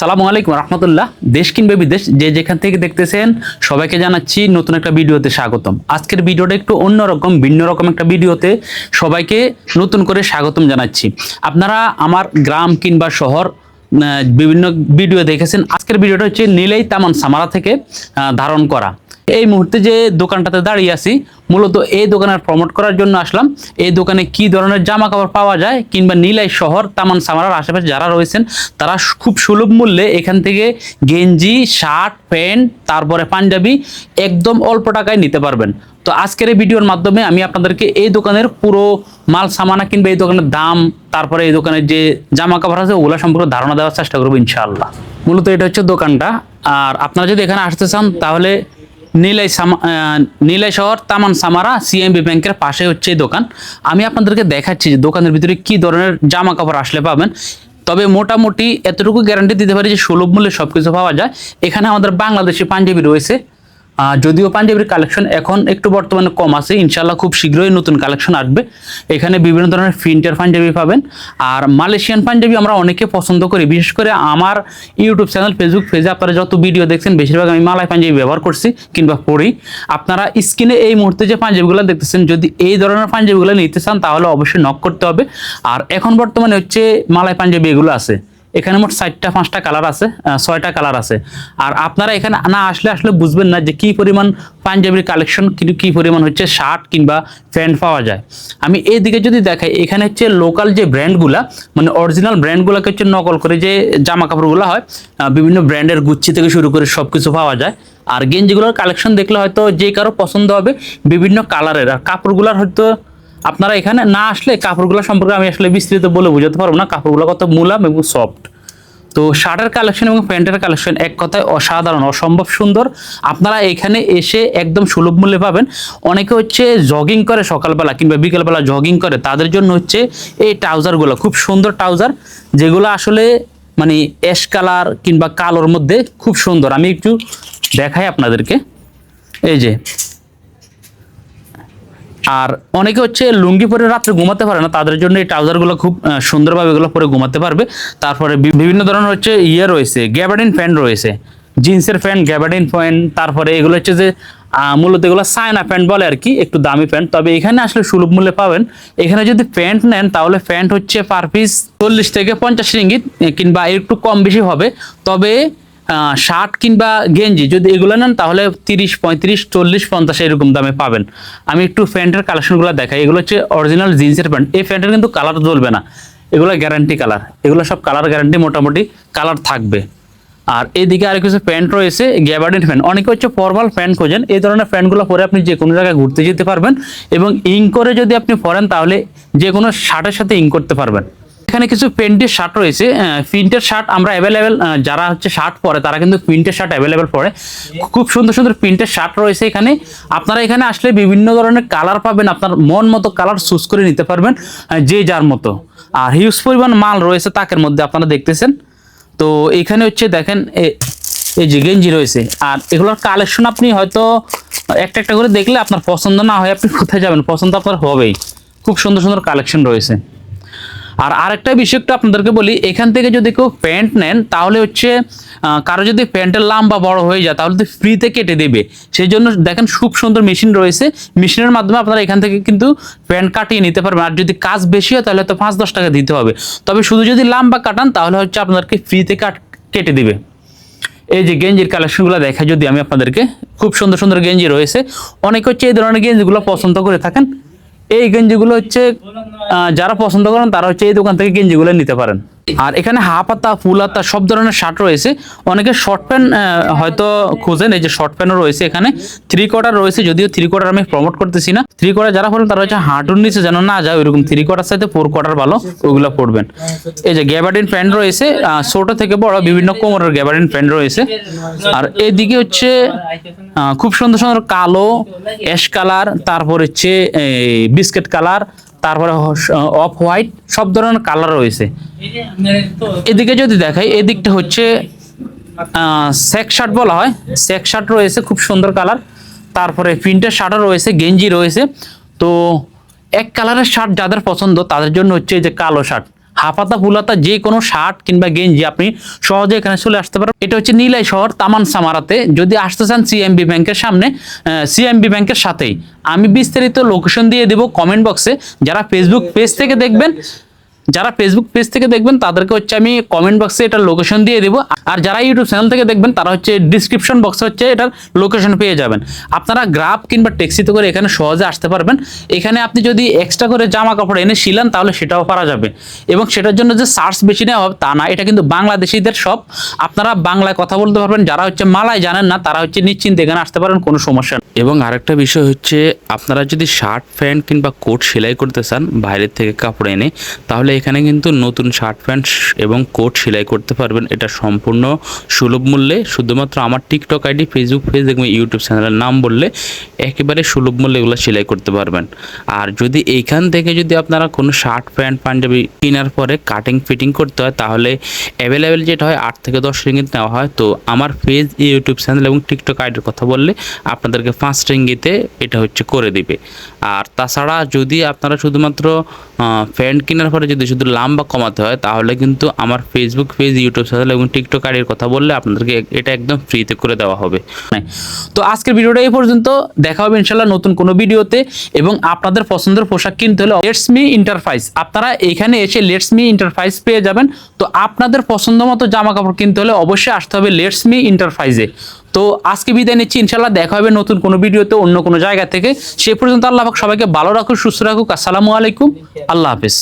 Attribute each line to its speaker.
Speaker 1: সালামু আলাইকুম রহমতুল্লাহ। দেশ কিনবে বিদেশ, যে যেখান থেকে দেখতেছেন সবাইকে জানাচ্ছি নতুন একটা ভিডিওতে স্বাগতম। আজকের ভিডিওটা একটু অন্যরকম, ভিন্ন রকম একটা ভিডিওতে সবাইকে নতুন করে স্বাগতম জানাচ্ছি। আপনারা আমার গ্রাম কিংবা শহর বিভিন্ন ভিডিও দেখেছেন। আজকের ভিডিওটা হচ্ছে নীলেই তামান সামারা থেকে ধারণ করা। এই মুহূর্তে যে দোকানটাতে দাঁড়িয়ে আছি, মূলত এই দোকানের প্রমোট করার জন্য আসলাম। এই দোকানে কি ধরনের জামা কাপড় পাওয়া যায় কিংবা নীলাই শহর তামান সামারার আশেপাশে যারা রয়েছেন, তারা খুব সুলভ মূল্যে এখান থেকে গেঞ্জি, শার্ট, প্যান্ট, তারপরে পাঞ্জাবি একদম অল্প টাকায় নিতে পারবেন। তো আজকের এই ভিডিওর মাধ্যমে আমি আপনাদেরকে এই দোকানের পুরো মাল, সামানা কিংবা এই দোকানের দাম, তারপরে এই দোকানের যে জামা কাপড় আছে, ওগুলো সম্পর্কে ধারণা দেওয়ার চেষ্টা করব ইনশাআল্লাহ। মূলত এটা হচ্ছে দোকানটা। আর আপনারা যদি এখানে আসতে চান, তাহলে নীলাই নীলাই শহর, তামান সামারা সিএমবি ব্যাংকের পাশে হচ্ছে এই দোকান। আমি আপনাদেরকে দেখাচ্ছি যে দোকানের ভিতরে কি ধরনের জামা কাপড় আসলে পাবেন। তবে মোটামুটি এতটুকু গ্যারান্টি দিতে পারি যে সুলভ মূল্যে সব কিছু পাওয়া যায়। এখানে আমাদের বাংলাদেশি পাঞ্জাবি রয়েছে। যদিও পাঞ্জাবির কালেকশন এখন একটু বর্তমানে কম আছে ইনশাল্লাহ খুব শীঘ্রই নতুন কালেকশন আসবে। এখানে বিভিন্ন ধরনের প্রিন্টার পাঞ্জাবি পাবেন। আর মালয়েশিয়ান পাঞ্জাবি আমরা অনেকে পছন্দ করি, বিশেষ করে আমার ইউটিউব চ্যানেল ফেসবুক পেজে আপনারা যত ভিডিও দেখছেন, বেশিরভাগ আমি মালাই পাঞ্জাবি ব্যবহার করছি কিংবা পড়ি। আপনারা স্ক্রিনে এই মুহূর্তে যে পাঞ্জাবিগুলো দেখতেছেন, যদি এই ধরনের পাঞ্জাবিগুলো নিতে চান, তাহলে অবশ্যই নক করতে হবে। আর এখন বর্তমানে হচ্ছে মালাই পাঞ্জাবি এগুলো আছে। এখানে মোট চারটা, পাঁচটা কালার আছে ছয়টা কালার আছে। আর আপনারা এখানে না আসলে আসলে বুঝবেন না যে কি পরিমাণ পাঞ্জাবির কালেকশন কিন্তু কি পরিমাণ হচ্ছে শার্ট কিংবা প্যান্ট পাওয়া যায়। আমি এইদিকে যদি দেখাই, এখানে হচ্ছে লোকাল যে ব্র্যান্ডগুলা মানে অরিজিনাল ব্র্যান্ডগুলোকে হচ্ছে নকল করে যে জামা কাপড়গুলো হয় বিভিন্ন ব্র্যান্ডের গুচ্ছি থেকে শুরু করে সব কিছু পাওয়া যায়। আর গেঞ্জিগুলোর কালেকশন দেখলে হয়তো যে কারও পছন্দ হবে বিভিন্ন কালারের আর কাপড়গুলোর হয়তো আপনারা এখানে না আসলে কাপড়গুলো সম্পর্কে আমি আসলে বিস্তৃত বলে বোঝাতে পারব না। কাপড়গুলো কত মুলাম এবং সফট তো শার্টের কালেকশন এবং প্যান্টের কালেকশন এক কথায় অসাধারণ, অসম্ভব সুন্দর। আপনারা এখানে এসে একদম সুলভ মূল্যে পাবেন। অনেকে হচ্ছে জগিং করে সকালবেলা কিংবা বিকেলবেলা জগিং করে, তাদের জন্য হচ্ছে এই ট্রাউজারগুলো, খুব সুন্দর ট্রাউজার, যেগুলো আসলে মানে অ্যাশ কালার কিংবা কালোর মধ্যে খুব সুন্দর। আমি একটু দেখাই আপনাদেরকে। এই যে আর অনেকে হচ্ছে লুঙ্গি পরে রাত্রে ঘুমাতে পারে না, তাদের জন্য এই ট্রাউজারগুলো খুব সুন্দরভাবে এগুলো পরে ঘুমাতে পারবে। তারপরে বিভিন্ন ধরনের হচ্ছে ইয়ে রয়েছে গ্যাবার্ডিন প্যান্ট রয়েছে জিন্সের প্যান্ট গ্যাবার্ডিন প্যান্ট তারপরে এগুলো হচ্ছে যে মূলত এগুলো সায়না প্যান্ট বলে আর কি, একটু দামি প্যান্ট তবে এখানে আসলে সুলভ মূল্যে পাবেন। এখানে যদি প্যান্ট নেন, তাহলে প্যান্ট হচ্ছে পার পিস চল্লিশ থেকে পঞ্চাশ রিঙ্গিত কিংবা একটু কম বেশি হবে। তবে শার্ট কিংবা গেঞ্জি যদি এগুলো নেন, তাহলে তিরিশ, পঁয়ত্রিশ, চল্লিশ, পঞ্চাশ এরকম দামে পাবেন। আমি একটু প্যান্টের কালেকশনগুলো দেখাই। এগুলো হচ্ছে অরিজিনাল জিন্সের প্যান্ট। এই প্যান্টের কিন্তু কালার জ্বলবে না। এগুলো গ্যারান্টি কালার। এগুলো সব কালার গ্যারান্টি মোটামুটি কালার থাকবে। আর এদিকে আর কিছু প্যান্ট রয়েছে, গ্যাবার্ডিন প্যান্ট। অনেকে হচ্ছে ফর্মাল প্যান্ট খোঁজেন। এই ধরনের প্যান্টগুলো পরে আপনি যে কোনো জায়গায় ঘুরতে যেতে পারবেন এবং ইঙ্ক করে যদি আপনি পরেন, তাহলে যে কোনো শার্টের সাথে ইঙ্ক করতে পারবেন। এখানে কিছু প্রিন্টের শার্ট রয়েছে প্রিন্টের শার্ট আমরা অ্যাভেলেবেল যারা হচ্ছে শার্ট পরে, তারা কিন্তু প্রিন্টের শার্ট অ্যাভেলেবেল পরে। খুব সুন্দর সুন্দর প্রিন্টের শার্ট রয়েছে এখানে। আপনারা এখানে আসলে বিভিন্ন ধরনের কালার পাবেন, আপনার মন মতো কালার চুজ করে নিতে পারবেন যে যার মতো। আর হিউজ পরিমাণ মাল রয়েছে তাকের মধ্যে আপনারা দেখতেছেন। তো এখানে হচ্ছে দেখেন এই যে গেঞ্জি রয়েছে। আর এগুলোর কালেকশন আপনি হয়তো একটা একটা করে দেখলে আপনার পছন্দ না হয়, আপনি কোথায় যাবেন? পছন্দ আপনার হবেই। খুব সুন্দর সুন্দর কালেকশন রয়েছে। আর আরেকটা বিষয় একটু আপনাদেরকে বলি, এখান থেকে যদি কেউ প্যান্ট নেন, তাহলে হচ্ছে কারও যদি প্যান্টের লাম্বা বড় হয়ে যায়, তাহলে তো ফ্রিতে কেটে দেবে। সেই জন্য দেখেন খুব সুন্দর মেশিন রয়েছে। মেশিনের মাধ্যমে আপনারা এখান থেকে কিন্তু প্যান্ট কাটিয়ে নিতে পারবেন। আর যদি কাজ বেশি হয়, তাহলে তো পাঁচ দশ টাকা দিতে হবে। তবে শুধু যদি লাম্বা কাটান, তাহলে হচ্ছে আপনাদেরকে ফ্রিতে কাট, কেটে দিবে। এই যে গেঞ্জির কালেকশনগুলো দেখা যদি আমি আপনাদেরকে। খুব সুন্দর সুন্দর গেঞ্জি রয়েছে। অনেকে হচ্ছে এই ধরনের গেঞ্জিগুলো পছন্দ করে থাকেন। এই গেঞ্জিগুলো হচ্ছে যারা পছন্দ করেন তারা হচ্ছে এই দোকান থেকে গেঞ্জিগুলো নিতে পারেন। আর এখানে হাফ হাতা ফুল হাতা সব ধরনের শার্ট রয়েছে। অনেকে শর্ট প্যান্ট হয়তো খুঁজেন, এই যে শর্ট প্যান্টও রয়েছে এখানে। থ্রি কোয়ার্টার রয়েছে, যদিও থ্রি কোয়ার্টার আমি প্রমোট করতেছি না। থ্রি কোয়ার্টার যারা পড়বেন তারা হচ্ছে হাঁটুর নিচে যেন না যায়, ওইরকম থ্রি কোয়ার্টার সাথে ফোর কোয়ার্টার ভালো ওইগুলো পড়বেন এই যে গ্যাবার্ডিন প্যান্ট রয়েছে ছোট থেকে বড়, বিভিন্ন কোমরের গ্যাবার্ডিন প্যান্ট রয়েছে। আর এদিকে হচ্ছে খুব সুন্দর সুন্দর কালো অ্যাশ কালার তারপর হচ্ছে বিস্কিট কালার তারপরে অফ হোয়াইট সব ধরনের কালার রয়েছে। এদিকে যদি দেখাই, এদিকটা হচ্ছে সেক শার্ট বলা হয়। সেক শার্ট রয়েছে, খুব সুন্দর কালার তারপরে প্রিন্টের শার্টও রয়েছে, গেঞ্জি রয়েছে। তো এক কালারের শার্ট যাদের পছন্দ, তাদের জন্য হচ্ছে এই যে কালো শার্ট। হাফাতা ফুলাতা যে কোনো শার্ট কিংবা গেঞ্জি আপনি সহজে এখানে চলে আসতে পারেন। এটা হচ্ছে নীলাই শহর তামান সামারাতে। যদি আসতে চান সিএমবি ব্যাংকের সামনে সিএমবি ব্যাংকের সাথেই। আমি বিস্তারিত লোকেশন দিয়ে দেব কমেন্ট বক্সে যারা ফেসবুক পেজ থেকে দেখবেন যারা ফেসবুক পেজ থেকে দেখবেন, তাদেরকে হচ্ছে আমি কমেন্ট বক্সে এটার লোকেশন দিয়ে দেবো। আর যারা ইউটিউব চ্যানেল থেকে দেখবেন, তারা হচ্ছে ডিসক্রিপশন বক্সে হচ্ছে এটার লোকেশন পেয়ে যাবেন। আপনারা গ্রাফ কিংবা ট্যাক্সিতে করে এখানে সহজে আসতে পারবেন। এখানে আপনি যদি এক্সট্রা করে জামা কাপড় এনে শিলান, তাহলে সেটাও পারা যাবে। এবং সেটার জন্য যে সার্চ বেশি নেওয়া হবে, তা না, এটা কিন্তু বাংলাদেশিদের সব আপনারা বাংলায় কথা বলতে পারবেন, যারা হচ্ছে মালায় জানেন না, তারা হচ্ছে নিশ্চিন্তে এখানে আসতে পারেন, কোনো সমস্যা
Speaker 2: এবং আরেকটা বিষয় হচ্ছে, আপনারা যদি শার্ট প্যান্ট কিংবা কোট সেলাই করতে চান বাইরের থেকে কাপড় এনে, তাহলে এখানে কিন্তু নতুন শার্ট প্যান্ট এবং কোট সেলাই করতে পারবেন। এটা সম্পূর্ণ সুলভ মূল্যে। শুধুমাত্র আমার টিকটক আইডি ফেসবুক পেজ এবং ইউটিউব চ্যানেলের নাম বললে একেবারে সুলভ মূল্যে এগুলো সেলাই করতে পারবেন। আর যদি এইখান থেকে যদি আপনারা কোনো শার্ট প্যান্ট পাঞ্জাবি কেনার পরে কাটিং ফিটিং করতে হয়, তাহলে অ্যাভেলেবেল যেটা হয়, আট থেকে দশ রিঙ্গিত নেওয়া হয়। তো আমার পেজ ইউটিউব চ্যানেল এবং টিকটক আইডির কথা বললে আপনাদেরকে পাঁচ রিঙ্গিতে এটা হচ্ছে করে দিবে। আর তাছাড়া যদি আপনারা শুধুমাত্র প্যান্ট কেনার পরে যদি শুধু লাম্বা কমাতে হয়, তাহলে কিন্তু আমার ফেসবুক পেজ ইউটিউব চ্যানেল এবং টিকটক আইডির কথা বললে আপনাদেরকে এটা একদম ফ্রিতে করে দেওয়া হবে।
Speaker 1: তো আজকের ভিডিওটা এই পর্যন্ত। দেখা হবে ইনশাল্লাহ নতুন কোনো ভিডিওতে এবং আপনাদের পছন্দের পোশাক কিনতে হলে লেটস মি ইন্টারফাইস আপনারা এখানে এসে লেটস মি ইন্টারফাইস পেয়ে যাবেন। তো আপনাদের পছন্দ মতো জামা কাপড় কিনতে হলে অবশ্যই আসতে হবে লেটস মি ইন্টারফাইসে তো আজকে বিদায় নিচ্ছি ইনশাল্লাহ দেখা হবে নতুন কোনো ভিডিওতে অন্য কোনো জায়গা থেকে। সে পর্যন্ত আল্লাহ সবাইকে ভালো রাখুক, সুস্থ রাখুক। আসসালামু আলাইকুম। আল্লাহ হাফিজ।